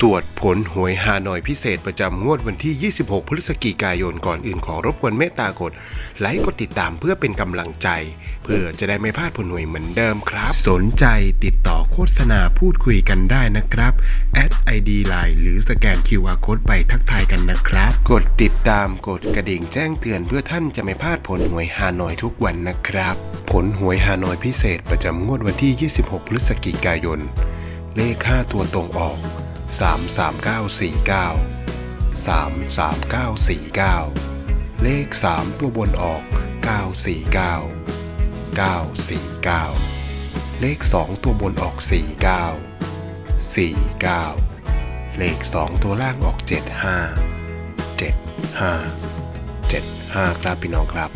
ตรวจผลหวยฮานอยพิเศษประจำงวดวันที่ 26 พฤศจิกายนก่อนอื่นขอรบกวนเมตตากดไลค์กดติดตามเพื่อเป็นกำลังใจ เพื่อจะได้ไม่พลาดผลหวยเหมือนเดิมครับ สนใจติดต่อโฆษณาพูดคุยกันได้นะครับแอด ID Line หรือสแกน QR Code ไปทักทายกันนะครับ กดติดตามกดกระดิ่งแจ้งเตือนเพื่อท่านจะไม่พลาดผลหวยฮานอยทุกวันนะครับ ผลหวยฮานอยพิเศษประจำงวดวันที่ 26 พฤศจิกายน เลข5ตัวตรงออก 33949 33949 เลข 3 ตัวบนออก 949 949 เลข 2 ตัวบนออก 49 49 เลข 2 ตัวล่างออก 75 75 75 ครับพี่น้องครับ